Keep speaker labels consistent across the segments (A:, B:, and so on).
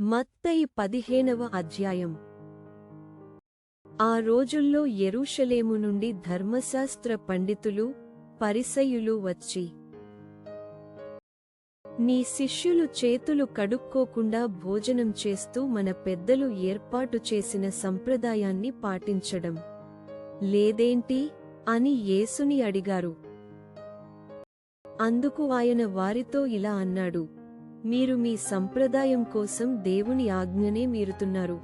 A: మత్తయి పదిహేనవ అధ్యాయం. ఆ రోజుల్లో ఎరుషలేము నుండి ధర్మశాస్త్ర పండితులు పరిసయులు వచ్చి నీ శిష్యులు చేతులు కడుక్కోకుండా భోజనం చేస్తూ మన పెద్దలు ఏర్పాటు చేసిన సంప్రదాయాన్ని పాటించడం లేదేంటి? అని యేసుని అడిగారు. అందుకు ఆయన వారితో ఇలా అన్నాడు మీరు మీ సంప్రదాయం కోసం దేవుని ఆజ్ఞనే మీరుతున్నారు.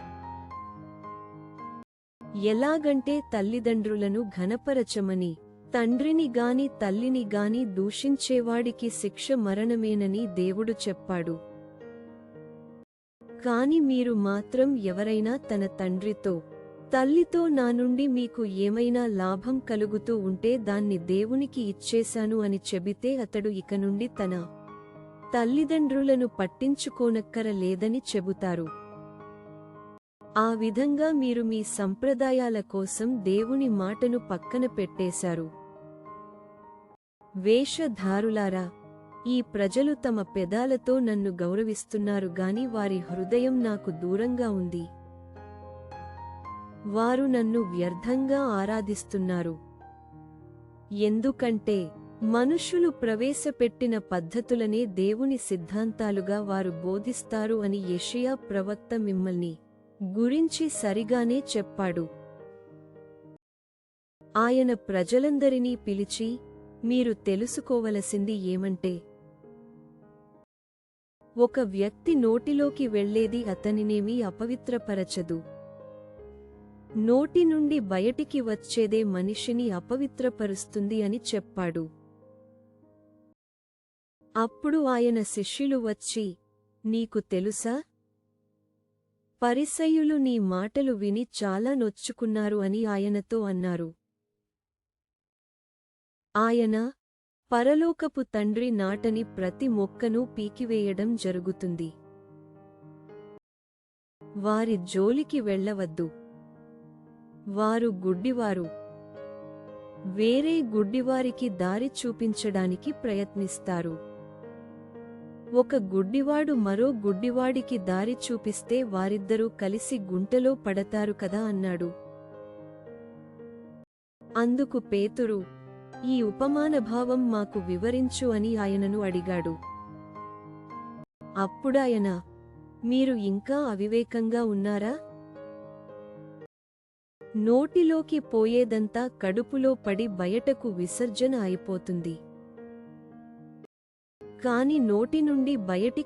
A: ఎలాగంటే తల్లిదండ్రులను ఘనపరచమని తండ్రిని గాని తల్లిని గాని దూషించేవాడికి శిక్ష మరణమేనని దేవుడు చెప్పాడు. కాని మీరు మాత్రం ఎవరైనా తన తండ్రితో తల్లితో నా నుండి మీకు ఏమైనా లాభం కలుగుతూ ఉంటే దాన్ని దేవునికి ఇచ్చేశాను అని చెబితే అతడు ఇక నుండి తన తల్లిదండ్రులను పట్టించుకోనక్కర లేదని చెబుతారు. ఆ విధంగా మీరు మీ సంప్రదాయాల కోసం దేవుని మాటను పక్కన పెట్టేశారు. వేషధారులారా ఈ ప్రజలు తమ పెదాలతో నన్ను గౌరవిస్తున్నారు గాని వారి హృదయం నాకు దూరంగా ఉంది. వారు నన్ను వ్యర్థంగా ఆరాధిస్తున్నారు. ఎందుకంటే మనుషులు ప్రవేశపెట్టిన పద్ధతులనే దేవుని సిద్ధాంతాలుగా వారు బోధిస్తారు అని యషియా ప్రవక్త మిమ్మల్ని గురించి సరిగానే చెప్పాడు. ఆయన ప్రజలందరినీ పిలిచి మీరు తెలుసుకోవలసింది ఏమంటే ఒక వ్యక్తి నోటిలోకి వెళ్ళేది అతనినేమీ అపవిత్రపరచదు. నోటి నుండి బయటికి వచ్చేదే మనిషిని అపవిత్రపరుస్తుంది అని చెప్పాడు. అప్పుడు ఆయన శిష్యులు వచ్చి నీకు తెలుసా? పరిసయులు నీ మాటలు విని చాలా నొచ్చుకున్నారు అని ఆయనతో అన్నారు. ఆయన పరలోకపు తండ్రి నాటని ప్రతి మొక్కను పీకివేయడం జరుగుతుంది. వారి జోలికి వెళ్ళవద్దు. వారు గుడ్డివారు. వేరే గుడ్డివారికి దారి చూపించడానికి ప్రయత్నిస్తారు. ఒక గుడ్డివాడు మరో గుడ్డివాడికి దారి చూపిస్తే వారిద్దరూ కలిసి గుంటలో పడతారు కదా అన్నాడు. అందుకు పేతురు ఈ ఉపమానభావం మాకు వివరించు అని ఆయనను అడిగాడు. అప్పుడాయన మీరు ఇంకా అవివేకంగా ఉన్నారా? నోటిలోకి పోయేదంతా కడుపులో పడి బయటకు విసర్జన అయిపోతుంది. కాని నోటి నుండి బయటికి